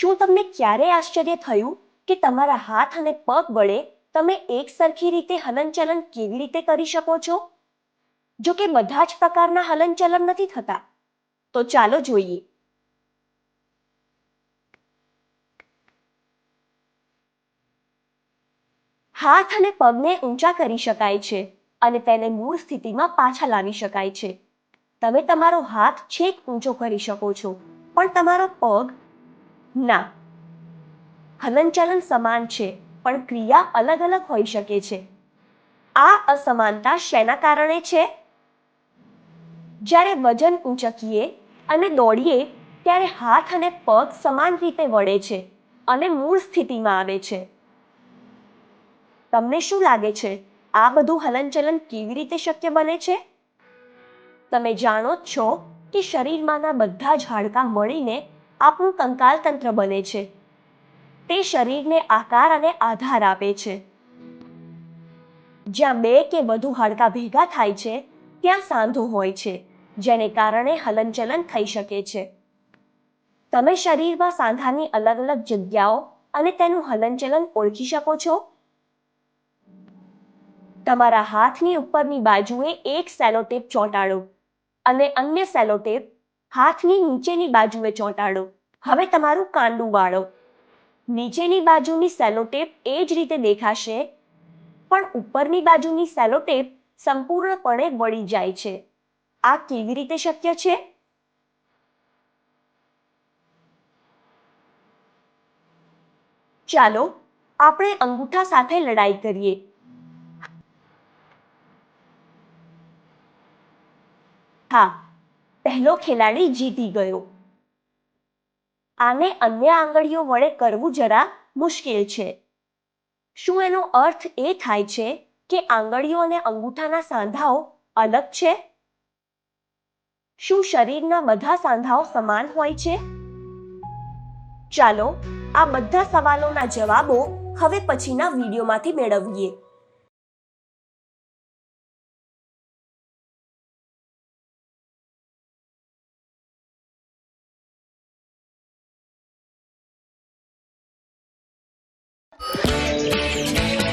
ક્યારે આશ્ચર્ય થયું કે તમારા હાથ અને પગ વડે તમે એક સરખી રીતે હલનચલન કેવી રીતે કરી શકો છો? જો કે બધા જ પ્રકારના હલનચલન નથી થતા. તો ચાલો જોઈએ. હાથ અને પગને ઊંચા કરી શકાય છે અને તેને મૂળ સ્થિતિમાં પાછા લાવી શકાય છે. તમે તમારો હાથ છેક ઊંચો કરી શકો છો, પણ તમારો પગ ના. હલનચલન સમાન છે, પણ ક્રિયા અલગ અલગ હોઈ શકે છે. આ અસમાનતા શેના કારણે છે? જ્યારે વજન ઊંચકીએ અને દોડીએ, ત્યારે હાથ અને પગ સમાન રીતે વળે છે અને મૂળ સ્થિતિમાં આવે છે. તમને શું લાગે છે, આ બધું હલનચલન કેવી રીતે શક્ય બને છે? તમે જાણો જ છો કે શરીરમાંના બધા જ હાડકાં મળીને આપણું કંકાલ તંત્ર બને છે. તે શરીરને આકાર અને આધાર આપે છે. જ્યાં બે કે વધુ હાડકાં ભેગા થાય છે, ત્યાં સાંધો હોય છે, જેને કારણે હલનચલન થઈ શકે છે. તમે શરીરમાં સાંધાની અલગ અલગ જગ્યાઓ અને તેનું હલનચલન ઓળખી શકો છો? તમારા હાથની ઉપરની બાજુએ એક સેલોટેપ ચોંટાડો અને અન્ય સેલોટેપ હાથની નીચેની બાજુએ ચોંટાડો. હવે તમારું કાંડું વાળો. નીચેની બાજુની સેલોટેપ એ જ રીતે દેખાશે, પણ ઉપરની બાજુની સેલોટેપ સંપૂર્ણપણે વળી જાય છે. આ કેવી રીતે શક્ય છે? ચાલો, આપણે અંગૂઠા સાથે લડાઈ કરીએ. હા પહેલો ખેલાડી જીતી ગયો. આને અન્ય આંગળીઓ વડે કરવું જરા મુશ્કેલ છે. શું એનો અર્થ એ થાય છે કે આંગળીઓ અને અંગૂઠાના સાંધાઓ અલગ છે? શું શરીરના બધા સાંધાઓ સમાન હોય છે? ચાલો આ બધા સવાલોના જવાબો હવે પછીના વિડીયોમાંથી મેળવીએ. Thank you.